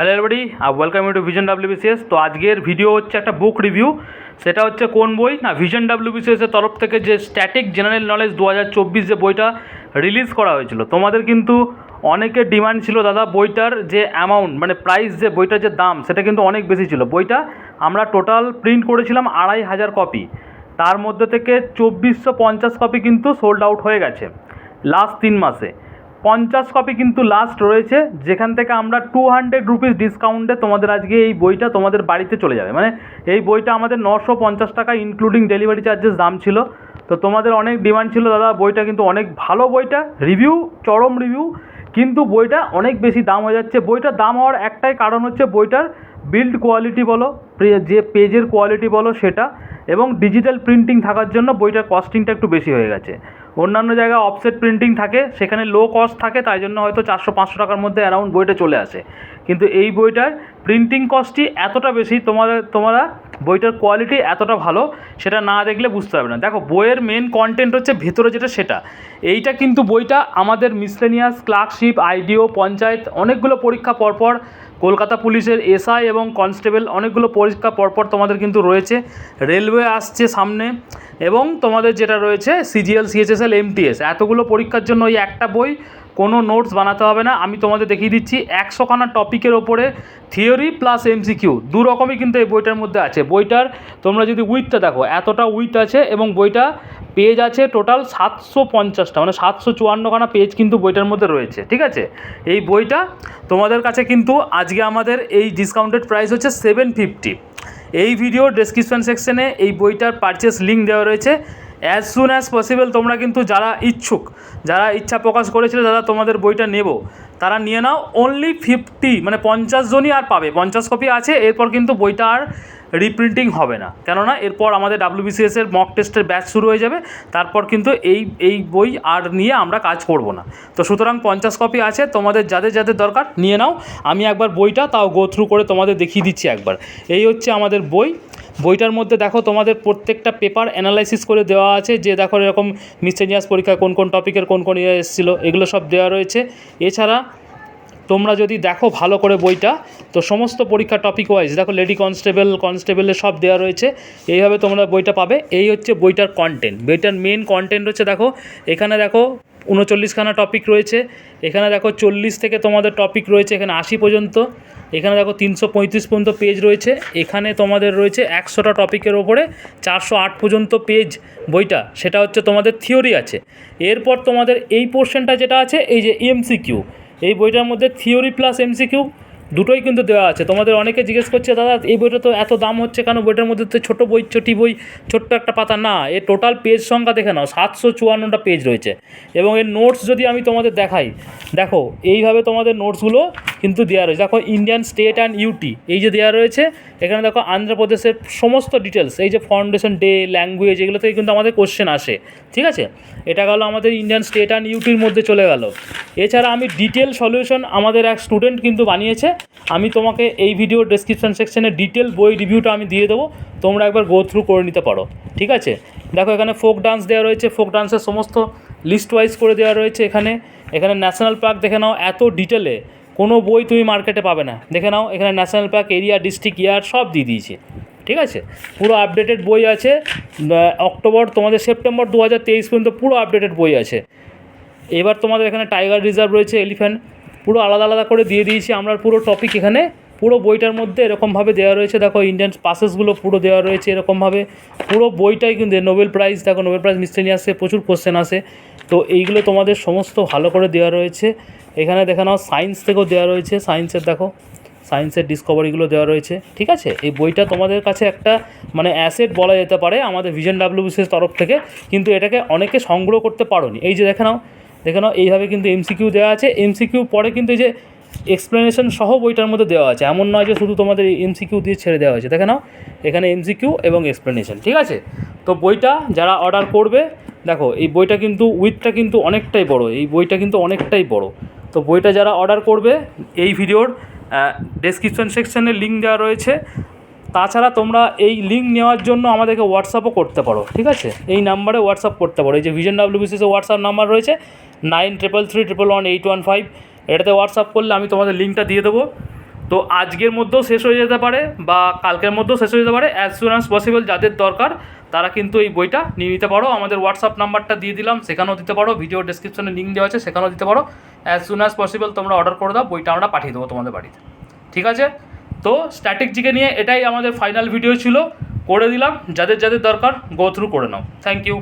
Hello everybody welcome you to vision WBCS তো আজকের video হচ্ছে একটা বুক রিভিউ সেটা হচ্ছে কোন বই? না ভিশন ডাব্লিউবিসিএস এর তরফ থেকে যে স্ট্যাটিক জেনারেল নলেজ দু হাজার চব্বিশ যে বইটা রিলিজ করা হয়েছিল। তোমাদের কিন্তু অনেকের ডিমান্ড ছিল দাদা বইটার যে অ্যামাউন্ট মানে প্রাইস যে বইটার যে দাম, সেটা কিন্তু অনেক বেশি ছিল। বইটা আমরা টোটাল প্রিন্ট করেছিলাম আড়াই হাজার কপি তার মধ্যে থেকে চব্বিশশো পঞ্চাশ কপি কিন্তু সোল্ড আউট হয়ে গেছে। লাস্ট তিন মাসে। পঞ্চাশ কপি কিন্তু লাস্ট রয়েছে, যেখান থেকে আমরা টু হান্ড্রেড রুপিস ডিসকাউন্টে তোমাদের আজকে এই বইটা তোমাদের বাড়িতে চলে যাবে। মানে এই বইটা আমাদের নশো পঞ্চাশ টাকা ইনক্লুডিং ডেলিভারি চার্জেস দাম ছিল। তো তোমাদের অনেক ডিমান্ড ছিল দাদা, বইটা কিন্তু অনেক ভালো বইটা রিভিউ চরম রিভিউ কিন্তু বইটা অনেক বেশি দাম হয়ে যাচ্ছে। বইটার দাম হওয়ার একটাই কারণ হচ্ছে বইটার বিল্ড কোয়ালিটি বলো যে পেজের কোয়ালিটি বলো সেটা, এবং ডিজিটাল প্রিন্টিং থাকার জন্য বইটার কস্টিংটা একটু বেশি হয়ে গেছে। অন্যান্য জায়গায় অফসেট প্রিন্টিং থাকে, সেখানে লো কস্ট থাকে, তাই জন্য হয়তো চারশো, পাঁচশো টাকার মধ্যে অ্যারাউন্ড বইটা চলে আসে। কিন্তু এই বইটার প্রিন্টিং কস্টটি এতটা বেশি, তোমাদের, তোমরা বইটার কোয়ালিটি এতটা ভালো, সেটা না দেখলে বুঝতে পারবে না। দেখো, বইয়ের মেন কন্টেন্ট হচ্ছে ভেতরে যেটা, সেটা। এইটা কিন্তু বইটা আমাদের মিসলেনিয়াস ক্লার্কশিপ আইডিও পঞ্চায়েত, অনেকগুলো পরীক্ষা পরপর, কলকাতা পুলিশের এসআই এবং কনস্টেবল অনেকগুলো পরীক্ষা পরপর তোমাদের কিন্তু রয়েছে। রেলওয়ে আসছে সামনে। এবং তোমাদের যেটা রয়েছে সিজিএল সিএচএসএল এমটিএস এতগুলো পরীক্ষার জন্য ওই একটা বই কোনো নোটস বানাতে হবে না। আমি তোমাদের দেখিয়ে দিচ্ছি, একশোখানা টপিকের ওপরে থিওরি প্লাস এমসিকিউ দু রকমই কিন্তু এই বইটার মধ্যে আছে। বইটার তোমরা যদি উইথটা দেখো, এতটা উইথ আছে এবং বইটা পেজ আছে টোটাল সাতশো পঞ্চাশটা মানে সাতশো চুয়ান্নখানা পেজ কিন্তু বইটার মধ্যে রয়েছে। ঠিক আছে? এই বইটা তোমাদের কাছে কিন্তু আজকে আমাদের এই ডিসকাউন্টেড প্রাইস হচ্ছে সেভেন ফিফটি এই ভিডিও ডেসক্রিপশন সেকশনে এই বইটার পারচেস লিঙ্ক দেওয়া রয়েছে। অ্যাজ সুন অ্যাজ পসিবল তোমরা কিন্তু যারা ইচ্ছুক, যারা ইচ্ছা প্রকাশ করেছিল, তারা তোমাদের বইটা নেব। তারা নিয়ে নাও অনলি ফিফটি মানে পঞ্চাশ জনই আর পাবে। পঞ্চাশ কপি আছে, এরপর কিন্তু বইটা আর রিপ্রিন্টিং হবে না। কেননা এরপর আমাদের ডাব্লিউবিসিএস এর মক টেস্টের ব্যাচ শুরু হয়ে যাবে, তারপর কিন্তু এই এই বই আর নিয়ে আমরা কাজ করব না। তো সুতরাং পঞ্চাশ কপি আছে, তোমাদের যাদের যাদের দরকার, নিয়ে নাও। আমি একবার বইটা তাও গো থ্রু করে তোমাদের দেখিয়ে দিচ্ছি একবার। এই হচ্ছে আমাদের বই। বইটার মধ্যে দেখো তোমাদের প্রত্যেকটা পেপার অ্যানালাইসিস করে দেওয়া আছে, যে দেখো এরকম মিসেনিয়াস পরীক্ষায় কোন কোন টপিকের কোন কোন ইয়ে এসেছিল, এগুলো সব দেওয়া রয়েছে। এছাড়া তোমরা যদি দেখো ভালো করে বইটা, তো সমস্ত পরীক্ষা টপিক ওয়াইজ দেখো লেডি কনস্টেবল কনস্টেবলের সব দেওয়া রয়েছে, এইভাবে তোমরা বইটা পাবে। এই হচ্ছে বইটার কন্টেন্ট বইটার মেন কন্টেন্ট হচ্ছে দেখো, এখানে দেখো উনচল্লিশখানা টপিক রয়েছে। এখানে দেখো চল্লিশ থেকে তোমাদের টপিক রয়েছে, এখানে আশি পর্যন্ত। এখানে দেখো তিনশো পঁয়ত্রিশ পর্যন্ত পেজ রয়েছে। এখানে তোমাদের রয়েছে একশোটা টপিকের ওপরে চারশো আট পর্যন্ত পেজ বইটা। সেটা হচ্ছে তোমাদের থিওরি আছে। এরপর তোমাদের এই পোর্শনটা যেটা আছে, এই যে এমসিকিউ এই বইটার মধ্যে থিওরি প্লাস এমসিকিউ দুটোই কিন্তু দেওয়া আছে। তোমাদের অনেকে জিজ্ঞেস করছে, দাদা, এই বইটা তো এত দাম হচ্ছে কেন? বইটার মধ্যে তো ছোটো বই ছোটি বই, ছোট্ট একটা পাতা। না, এ টোটাল পেজ সংখ্যা দেখে নাও, সাতশো চুয়ান্নটা পেজ রয়েছে। এবং এর নোটস যদি আমি তোমাদের দেখাই, দেখো, এইভাবে তোমাদের নোটসগুলো কিন্তু দেওয়া রয়েছে। দেখো ইন্ডিয়ান স্টেট অ্যান্ড ইউটি এই যে দেওয়া রয়েছে, এখানে দেখো আন্ধ্রপ্রদেশের সমস্ত ডিটেলস এই যে ফাউন্ডেশন ডে ল্যাঙ্গুয়েজ এগুলো থেকে কিন্তু আমাদের কোশ্চেন আসে, ঠিক আছে? এটা গেলো আমাদের ইন্ডিয়ান স্টেট অ্যান্ড ইউটির মধ্যে চলে গেল। এছাড়া আমি ডিটেল সলিউশন আমাদের এক স্টুডেন্ট কিন্তু বানিয়েছে। আমি তোমাকে এই ভিডিও ডেসক্রিপশন সেকশনে ডিটেল বই রিভিউটা আমি দিয়ে দেবো, তোমরা একবার গো থ্রু করে নিতে পারো, ঠিক আছে? দেখো, এখানে ফোক ডান্স দেওয়া রয়েছে ফোক ডান্সের সমস্ত লিস্ট ওয়াইজ করে দেওয়া রয়েছে এখানে। এখানে ন্যাশনাল পার্ক দেখে নাও, এত ডিটেলে কোনো বই তুমি মার্কেটে পাবে না। দেখে নাও, এখানে national park area district year সব দিয়ে দিয়েছে। ঠিক আছে? পুরো আপডেটেড বই আছে। অক্টোবর তোমাদের সেপ্টেম্বর দু হাজার তেইশ পর্যন্ত পুরো আপডেটেড বই আছে। এবার তোমাদের এখানে টাইগার রিজার্ভ রয়েছে এলিফ্যান্ট পুরো আলাদা আলাদা করে দিয়ে দিয়েছি। আমরা পুরো টপিক এখানে, পুরো বইটার মধ্যে এরকমভাবে দেওয়া রয়েছে। দেখো ইন্ডিয়ান পাসেসগুলো পুরো দেওয়া রয়েছে এরকমভাবে। পুরো বইটাই কিন্তু নোবেল প্রাইজ দেখো নোবেল প্রাইজ মিসলেনিয়াসে প্রচুর কোশ্চেন আসে। তো এইগুলো তোমাদের সমস্ত ভালো করে দেওয়া রয়েছে। এখানে দেখে নাও সায়েন্স থেকেও দেওয়া রয়েছে। সায়েন্সের দেখো সায়েন্সের ডিসকভারিগুলো দেওয়া রয়েছে, ঠিক আছে? এই বইটা তোমাদের কাছে একটা মানে অ্যাসেট বলা যেতে পারে আমাদের ভিশন ডাব্লিউবিসিএস তরফ থেকে, কিন্তু এটাকে অনেকে সংগ্রহ করতে পারোনি। এই যে দেখে নাও দেখে নাও, এইভাবে কিন্তু এমসিকিউ দেওয়া আছে। এমসিকিউ পরে কিন্তু এই যে এক্সপ্লেনেশন সহ বইটার মধ্যে দেওয়া আছে। এমন নয় যে শুধু তোমাদের এমসিকিউ দিয়ে ছেড়ে দেওয়া হয়েছে। দেখে নাও, এখানে এমসিকিউ এবং এক্সপ্লেনেশন ঠিক আছে? তো বইটা যারা অর্ডার করবে দেখো, এই বইটা কিন্তু উইথটা কিন্তু অনেকটাই বড়, এই বইটা কিন্তু অনেকটাই বড়। তো বইটা যারা অর্ডার করবে, এই ভিডিওর ডেসক্রিপশন সেকশানে লিঙ্ক দেওয়া রয়েছে। তাছাড়া তোমরা এই লিঙ্ক নেওয়ার জন্য আমাদেরকে হোয়াটসঅ্যাপও করতে পারো, ঠিক আছে? এই নাম্বারে হোয়াটসঅ্যাপ করতে পারো। এই যে ভিশন ডাব্লিউবিসিসে হোয়াটসঅ্যাপ নাম্বার রয়েছে nine triple three triple one eight one five এটাতে হোয়াটসঅ্যাপ করলে আমি তোমাদের লিঙ্কটা দিয়ে দেবো। তো আজকের মধ্যেও শেষ হয়ে যেতে পারে বা কালকের মধ্যেও শেষ হয়ে যেতে পারে অ্যাজ সুন অ্যাজ পসিবল যাদের দরকার। তারা কিন্তু এই বইটা নিয়ে নিতে পারো। আমাদের হোয়াটসঅ্যাপ নাম্বারটা দিয়ে দিলাম, সেখানেও দিতে পারো। ভিডিও ডিসক্রিপশনে লিঙ্ক দেওয়া আছে, সেখানেও দিতে পারো। অ্যাজ সুন অ্যাজ পসিবল তোমরা অর্ডার করে দাও, বইটা আমরা পাঠিয়ে দেবো তোমাদের বাড়িতে। ঠিক আছে? তো স্ট্যাটিক জিকে নিয়ে এটাই আমাদের ফাইনাল ভিডিও ছিল। করে দিলাম, যাদের যাদের দরকার গো থ্রু করে নাও। Thank you